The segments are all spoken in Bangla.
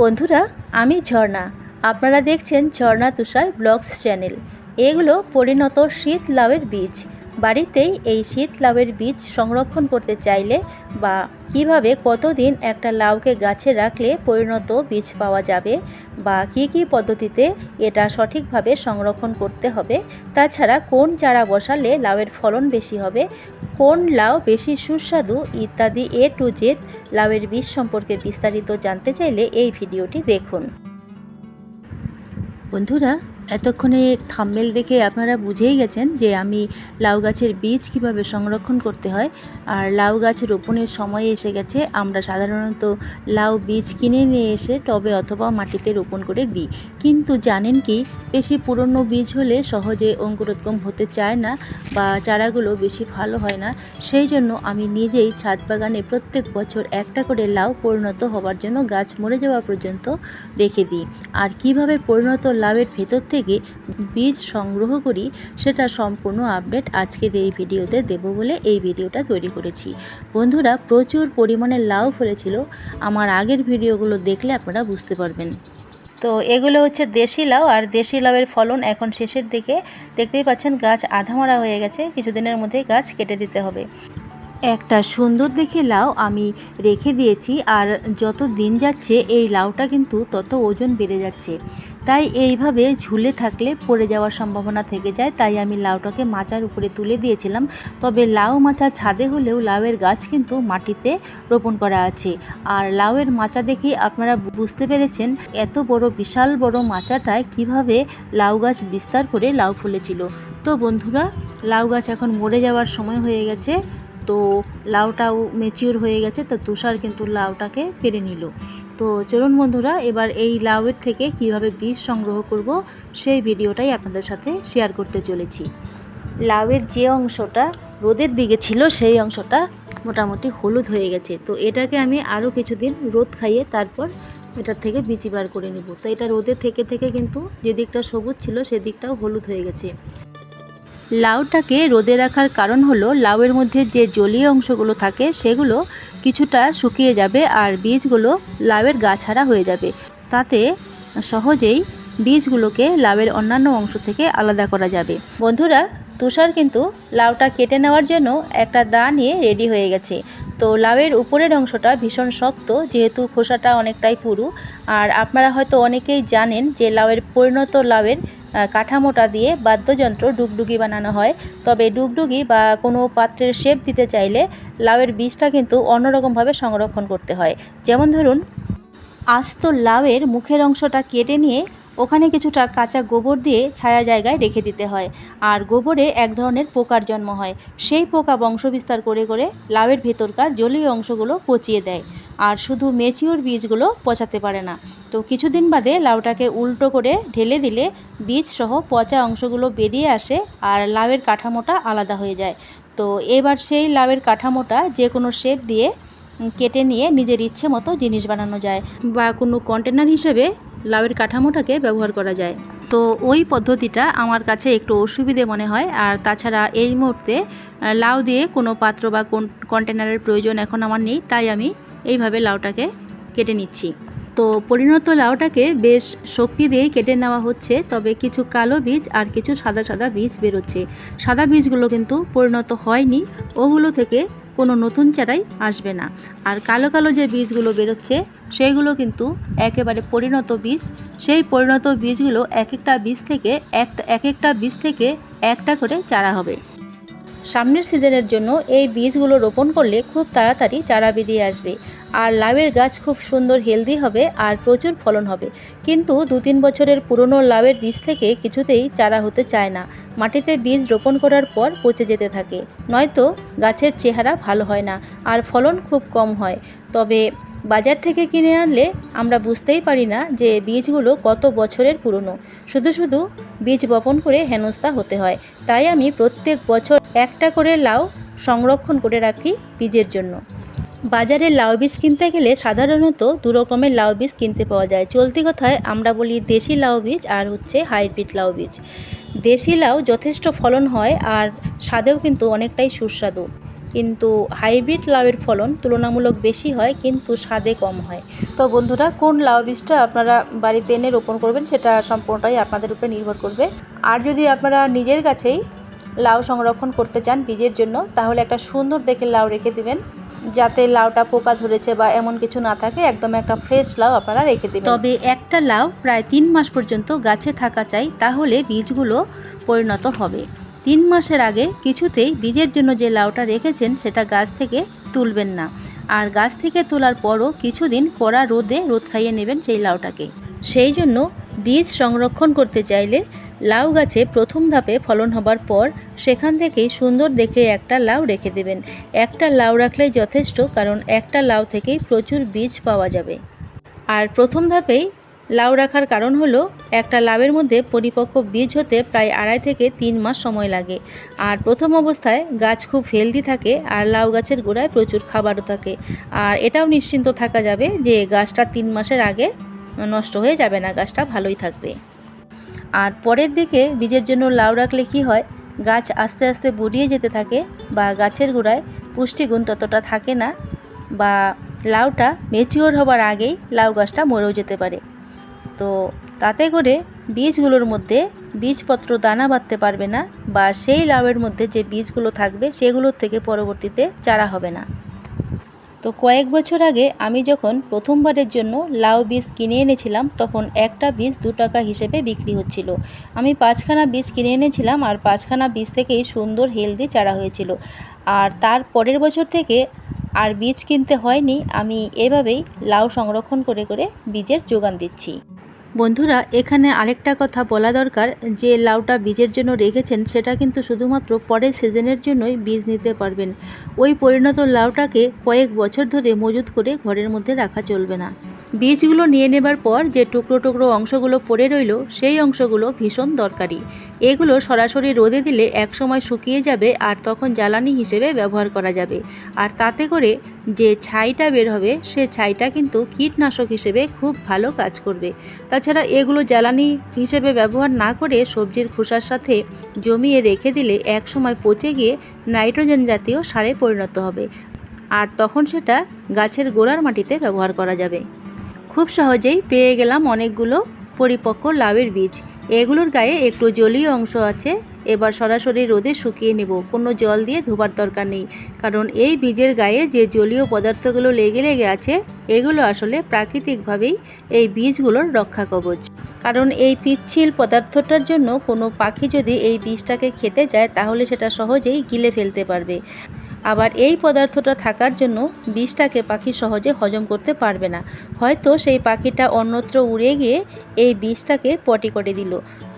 বন্ধুরা, আমি ঝর্ণা। আপনারা দেখছেন ঝর্ণা তুষার ব্লগস চ্যানেল। এগুলো পরিণত শীত লাউয়ের বীজ। বাড়িতেই এই শীত লাউয়ের বীজ সংরক্ষণ করতে চাইলে বা কীভাবে কতদিন একটা লাউকে গাছে রাখলে পরিণত বীজ পাওয়া যাবে বা কি কি পদ্ধতিতে এটা সঠিকভাবে সংরক্ষণ করতে হবে, তাছাড়া কোন চারা বসালে লাউয়ের ফলন বেশি হবে কোন লাউ বেশি সুস্বাদু ইত্যাদি এ টু জেড লাউয়ের বীজ সম্পর্কে বিস্তারিত জানতে চাইলে এই ভিডিওটি দেখুন। বন্ধুরা এতক্ষণে থাম্বেল দেখে আপনারা বুঝেই গেছেন যে আমি লাউ গাছের বীজ কীভাবে সংরক্ষণ করতে হয়। আর লাউ গাছ রোপণের সময় এসে গেছে, আমরা সাধারণত লাউ বীজ কিনে নিয়ে এসে টবে অথবা মাটিতে রোপণ করে দিই। কিন্তু জানেন কি, বেশি পুরনো বীজ হলে সহজে অঙ্কুরোদ্গম হতে চায় না বা চারাগুলো বেশি ভালো হয় না। সেই জন্য আমি নিজেই ছাদ বাগানে প্রত্যেক বছর একটা করে লাউ পরিণত হওয়ার জন্য গাছ মরে যাওয়া পর্যন্ত রেখে দিই। আর কীভাবে পরিণত লাউয়ের ভেতর থেকে বীজ সংগ্রহ করি, সেটা সম্পূর্ণ আপডেট আজকের এই ভিডিওতে দেব বলে এই ভিডিওটা তৈরি করেছি। বন্ধুরা, প্রচুর পরিমাণে লাউ ফলেছিল, আমার আগের ভিডিওগুলো দেখলে আপনারা বুঝতে পারবেন। তো এগুলো হচ্ছে দেশি লাউ, আর দেশি লাউয়ের ফলন এখন শেষের দিকে। দেখতেই পাচ্ছেন, গাছ আধামরা হয়ে গেছে, কিছুদিনের মধ্যেই গাছ কেটে দিতে হবে। একটা সুন্দর দেখে লাউ আমি রেখে দিয়েছি আর যত দিন যাচ্ছে এই লাউটা কিন্তু তত ওজন বেড়ে যাচ্ছে। তাই এইভাবে ঝুলে থাকলে পড়ে যাওয়ার সম্ভাবনা থেকে যায়, তাই আমি লাউটাকে মাচার উপরে তুলে দিয়েছিলাম। তবে লাউ মাচা ছাদে হলেও লাউয়ের গাছ কিন্তু মাটিতে রোপণ করা আছে। আর লাউয়ের মাচা দেখেই আপনারা বুঝতে পেরেছেন এত বড়, বিশাল বড় মাচাটায় কীভাবে লাউ গাছ বিস্তার করে লাউ ফুলেছিল। তো বন্ধুরা, লাউ গাছ এখন মরে যাওয়ার সময় হয়ে গেছে। তো লাউটাও মেচিওর হয়ে গেছে, তো তুষার কিন্তু লাউটাকে পেরে নিল। তো চলুন বন্ধুরা, এবার এই লাউয়ের থেকে কীভাবে বীজ সংগ্রহ করব, সেই ভিডিওটাই আপনাদের সাথে শেয়ার করতে চলেছি। লাউয়ের যে অংশটা রোদের দিকে ছিল, সেই অংশটা মোটামুটি হলুদ হয়ে গেছে। তো এটাকে আমি আরও কিছুদিন রোদ খাইয়ে তারপর এটার থেকে বিচি বার করে নিব। তো এটা রোদের থেকে থেকে কিন্তু যে দিকটা সবুজ ছিল সেদিকটাও হলুদ হয়ে গেছে। লাউটাকে রোদে রাখার কারণ হলো লাউয়ের মধ্যে যে জলীয় অংশগুলো থাকে সেগুলো কিছুটা শুকিয়ে যাবে আর বীজগুলো লাউয়ের গাছাড়া হয়ে যাবে। তাতে সহজেই বীজগুলোকে লাউয়ের অন্যান্য অংশ থেকে আলাদা করা যাবে। বন্ধুরা, তুষার কিন্তু লাউটা কেটে নেওয়ার জন্য একটা দা নিয়ে রেডি হয়ে গেছে। তো লাউয়ের উপরের অংশটা ভীষণ শক্ত, যেহেতু খোসাটা অনেকটাই পুরু। আর আপনারা হয়তো অনেকেই জানেন যে লাউয়ের পরিণত লাউয়ের কাঠামোটা দিয়ে বাদ্যযন্ত্র ডুগডুগি বানানো হয়। তবে ডুগডুগি বা কোনো পাত্রের শেপ দিতে চাইলে লাউয়ের বীজটা কিন্তু অন্যরকমভাবে সংরক্ষণ করতে হয়। যেমন ধরুন, আস্ত লাউয়ের মুখের অংশটা কেটে নিয়ে ওখানে কিছুটা কাঁচা গোবর দিয়ে ছায়া জায়গায় রেখে দিতে হয়। আর গোবরে এক ধরনের পোকার জন্ম হয়। সেই পোকা বংশবিস্তার করে করে লাউয়ের ভেতরকার জলীয় অংশগুলো পচিয়ে দেয়। আর শুধু মেচিওর বীজগুলো পচাতে পারে না। তো কিছুদিন বাদে লাউটাকে উল্টো করে ঢেলে দিলে বীজ সহ পচা অংশগুলো বেরিয়ে আসে আর লাউয়ের কাঠামোটা আলাদা হয়ে যায়। তো এবার সেই লাউয়ের কাঠামোটা যে কোনো শেপ দিয়ে কেটে নিয়ে নিজের ইচ্ছে মতো জিনিস বানানো যায় বা কোনো কন্টেনার হিসেবে লাউয়ের কাঠামোটাকে ব্যবহার করা যায়। তো ওই পদ্ধতিটা আমার কাছে একটু অসুবিধে মনে হয় আর তাছাড়া এই মুহূর্তে লাউ দিয়ে কোনো পাত্র বা কোন কন্টেনারের প্রয়োজন এখন আমার নেই, তাই আমি এইভাবে লাউটাকে কেটে নিচ্ছি। তো পরিণত লাউটাকে বেশ শক্তি দিয়েই কেটে নেওয়া হচ্ছে, তবে কিছু কালো বীজ আর কিছু সাদা সাদা বীজ বেরোচ্ছে। সাদা বীজগুলো কিন্তু পরিণত হয়নি, ওগুলো থেকে কোনো নতুন চারাই আসবে না। আর কালো কালো যে বীজগুলো বেরোচ্ছে সেইগুলো কিন্তু একেবারে পরিণত বীজ। সেই পরিণত বীজগুলো এক একটা বীজ থেকে একটা এক একটা বীজ থেকে একটা করে চারা হবে। সামনের সিজনের জন্য এই বীজগুলো রোপণ করলে খুব তাড়াতাড়ি চারা বেরিয়ে আসবে। আর লাউয়ের গাছ খুব সুন্দর হেলদি হবে আর প্রচুর ফলন হবে। কিন্তু দু তিন বছরের পুরনো লাউয়ের বীজ থেকে কিছুতেই চারা হতে চায় না। মাটিতে বীজ রোপণ করার পর পচে যেতে থাকে। নয়তো গাছের চেহারা ভালো হয় না আর ফলন খুব কম হয়। তবে বাজার থেকে কিনে আনলে আমরা বুঝতেই পারি না যে বীজগুলো কত বছরের পুরনো। শুধু শুধু বীজ বপন করে হেনস্থা হতে হয়। তাই আমি প্রত্যেক বছর একটা করে লাউ সংরক্ষণ করে রাখি বীজের জন্য। বাজারে লাউ বীজ কিনতে গেলে সাধারণত দু রকমের লাউ বীজ কিনতে পাওয়া যায়। চলতি কথায় আমরা বলি দেশি লাউ বীজ আর হচ্ছে হাইব্রিড লাউ বীজ। দেশি লাউ যথেষ্ট ফলন হয় আর স্বাদেও কিন্তু অনেকটাই সুস্বাদু। কিন্তু হাইব্রিড লাউয়ের ফলন তুলনামূলক বেশি হয় কিন্তু স্বাদে কম হয়। তো বন্ধুরা, কোন লাউ বীজটা আপনারা বাড়িতে এনে রোপণ করবেন সেটা সম্পূর্ণটাই আপনাদের উপরে নির্ভর করবে। আর যদি আপনারা নিজের কাছেই লাউ সংরক্ষণ করতে চান বীজের জন্য, তাহলে একটা সুন্দর দেখে লাউ রেখে দিবেন। যাতে লাউটা পোকা ধরেছে বা এমন কিছু না থাকে, একদম একটা ফ্রেশ লাউ আপনারা রেখে দেবেন। তবে একটা লাউ প্রায় তিন মাস পর্যন্ত গাছে থাকা চাই, তাহলে বীজগুলো পরিণত হবে। তিন মাসের আগে কিছুতেই বীজের জন্য যে লাউটা রেখেছেন, সেটা গাছ থেকে তুলবেন না। আর গাছ থেকে তোলার পরও কিছুদিন কড়া রোদে রোদ খাইয়ে নেবেন সেই লাউটাকে। সেই জন্য বীজ সংরক্ষণ করতে চাইলে লাউ গাছে প্রথম ধাপে ফলন হবার পর সেখান থেকেই সুন্দর দেখে একটা লাউ রেখে দেবেন। একটা লাউ রাখলেই যথেষ্ট, কারণ একটা লাউ থেকেই প্রচুর বীজ পাওয়া যাবে। আর প্রথম ধাপেই লাউ রাখার কারণ হলো, একটা লাউয়ের মধ্যে পরিপক্ক বীজ হতে প্রায় আড়াই থেকে তিন মাস সময় লাগে। আর প্রথম অবস্থায় গাছ খুব হেলদি থাকে আর লাউ গাছের গোড়ায় প্রচুর খাবারও থাকে। আর এটাও নিশ্চিন্ত থাকা যাবে যে গাছটা তিন মাসের আগে নষ্ট হয়ে যাবে না, গাছটা ভালোই থাকবে। আর পরের দিকে বীজের জন্য লাউ রাখলে কি হয়? গাছ আস্তে আস্তে বুড়িয়ে যেতে থাকে বা গাছের গোড়ায় পুষ্টিগুণ ততটা থাকে না বা লাউটা মেচিওর হবার আগেই লাউ গাছটা মরেও যেতে পারে। তো তাতে করে বীজগুলোর মধ্যে বীজপত্র দানা বাঁধতে পারবে না বা সেই লাউয়ের মধ্যে যে বীজগুলো থাকবে সেগুলোর থেকে পরবর্তীতে চারা হবে না। তো কয়েক বছর আগে আমি যখন প্রথমবারের জন্য লাউ বীজ কিনে এনেছিলাম, তখন একটা বীজ দু টাকা হিসেবে বিক্রি হচ্ছিল। আমি পাঁচখানা বীজ কিনে এনেছিলাম আর পাঁচখানা বীজ থেকেই সুন্দর হেলদি চারা হয়েছিল। আর তার পরের বছর থেকে আর বীজ কিনতে হয়নি, আমি এভাবেই লাউ সংরক্ষণ করে করে বীজের যোগান দিচ্ছি। বন্ধুরা, এখানে আরেকটা কথা বলা দরকার। যে লাউটা বীজের জন্য রেখেছেন, সেটা কিন্তু শুধুমাত্র পরের সিজনের জন্যই বীজ নিতে পারবেন। ওই পরিণত লাউটাকে কয়েক বছর ধরে মজুত করে ঘরের মধ্যে রাখা চলবে না। বীজগুলো নিয়ে নেবার পর যে টুকরো টুকরো অংশগুলো পড়ে রইল, সেই অংশগুলো ভীষণ দরকারি। এগুলো সরাসরি রোদে দিলে একসময় শুকিয়ে যাবে আর তখন জ্বালানি হিসেবে ব্যবহার করা যাবে। আর তাতে করে যে ছাইটা বের হবে, সে ছাইটা কিন্তু কীটনাশক হিসেবে খুব ভালো কাজ করবে। তাছাড়া এগুলো জ্বালানি হিসেবে ব্যবহার না করে সবজির খোসার সাথে জমিয়ে রেখে দিলে একসময় পচে গিয়ে নাইট্রোজেন জাতীয় সারে পরিণত হবে। আর তখন সেটা গাছের গোড়ার মাটিতে ব্যবহার করা যাবে। খুব সহজেই পেয়ে গেলাম অনেকগুলো পরিপক্ক লাউয়ের বীজ। এগুলোর গায়ে একটু জলীয় অংশ আছে। এবার সরাসরি রোদে শুকিয়ে নেব। কোনো জল দিয়ে ধোবার দরকার নেই। কারণ এই বীজের গায়ে যে জলীয় পদার্থগুলো লেগে লেগে আছে, এগুলো আসলে প্রাকৃতিকভাবেই এই বীজগুলোর রক্ষা কবচ কারণ এই পিচ্ছিল পদার্থটার জন্য কোনো পাখি যদি এই বীজটাকে খেতে যায়, তাহলে সেটা সহজেই গিলে ফেলতে পারবে। আবার এই পদার্থটা থাকার জন্য বীজটাকে পাখি সহজে হজম করতে পারবে না। হয়তো সেই পাখিটা অন্যত্র উড়ে গিয়ে এই বীজটাকে পটি করে দিল।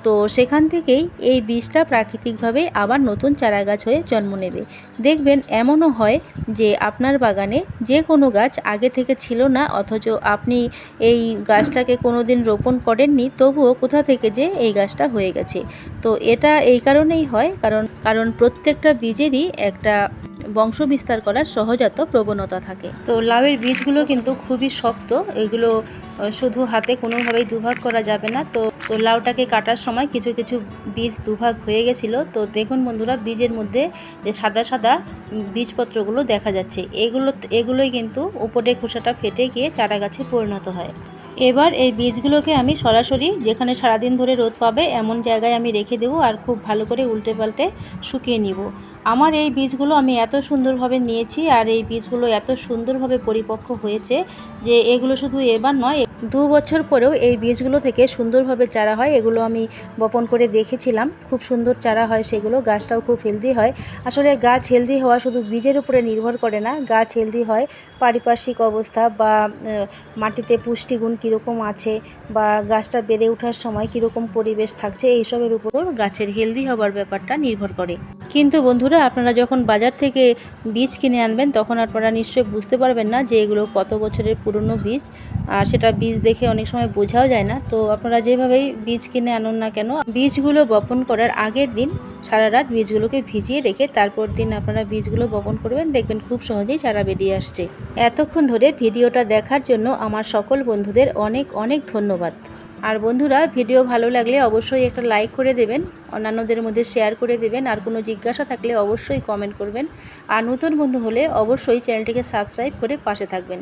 তো সেখান থেকেই এই বীজটা প্রাকৃতিকভাবে আবার নতুন চারা গাছ হয়ে জন্ম নেবে। দেখবেন এমনও হয় যে আপনার বাগানে যে কোনো গাছ আগে থেকে ছিল না, অথচ আপনি এই গাছটাকে কোনো দিন রোপণ করেননি, তবুও কোথা থেকে যে এই গাছটা হয়ে গেছে। তো এটা এই কারণেই হয়, কারণ কারণ প্রত্যেকটা বীজেরই একটা বংশ বিস্তার করার সহজাত প্রবণতা থাকে। তো লাউয়ের বীজগুলো কিন্তু খুবই শক্ত, এগুলো শুধু হাতে কোনোভাবেই দুভাগ করা যাবে না। তো তো লাউটাকে কাটার সময় কিছু কিছু বীজ দুভাগ হয়ে গেছিল। তো দেখুন বন্ধুরা, বীজের মধ্যে যে সাদা সাদা বীজপত্রগুলো দেখা যাচ্ছে, এগুলো, এগুলোই কিন্তু উপরে খোসাটা ফেটে গিয়ে চারা গাছে পরিণত হয়। এবার এই বীজগুলোকে আমি সরাসরি যেখানে সারাদিন ধরে রোদ পাবে, এমন জায়গায় আমি রেখে দেবো আর খুব ভালো করে উল্টে পাল্টে শুকিয়ে নিব। আমার এই বীজগুলো আমি এত সুন্দরভাবে নিয়েছি আর এই বীজগুলো এত সুন্দরভাবে পরিপক্ক হয়েছে যে এগুলো শুধু এবার নয় দু বছর পরেও এই বীজগুলো থেকে সুন্দরভাবে চারা হয়, এগুলো আমি বপন করে দেখেছিলাম। খুব সুন্দর চারা হয় সেগুলো, গাছটাও খুব হেলদি হয়। আসলে গাছ হেলদি হওয়া শুধু বীজের উপরে নির্ভর করে না, গাছ হেলদি হয়, পারিপার্শ্বিক অবস্থা বা মাটিতে পুষ্টিগুণ কীরকম আছে বা গাছটা বেড়ে ওঠার সময় কীরকম পরিবেশ থাকছে, এইসবের উপর গাছের হেলদি হবার ব্যাপারটা নির্ভর করে। কিন্তু বন্ধুরা, আপনারা যখন বাজার থেকে বীজ কিনে আনবেন, তখন আপনারা নিশ্চয়ই বুঝতে পারবেন না যে এগুলো কত বছরের পুরনো বীজ। আর সেটা বীজ দেখে অনেক সময় বোঝাও যায় না। তো আপনারা যেভাবেই বীজ কিনে আনুন না কেন, বীজগুলো বপন করার আগের দিন সারা রাত বীজগুলোকে ভিজিয়ে রেখে তারপর দিন আপনারা বীজগুলো বপন করবেন। দেখবেন খুব সহজেই চারা বেরিয়ে আসছে। এতক্ষণ ধরে ভিডিওটা দেখার জন্য আমার সকল বন্ধুদের অনেক অনেক ধন্যবাদ। আর বন্ধুরা ভিডিও ভালো লাগলে অবশ্যই একটা লাইক করে দেবেন, অন্যান্যদের মধ্যে শেয়ার করে দেবেন, আর কোনো জিজ্ঞাসা থাকলে অবশ্যই কমেন্ট করবেন। আর নতুন বন্ধু হলে অবশ্যই চ্যানেলটিকে সাবস্ক্রাইব করে পাশে থাকবেন।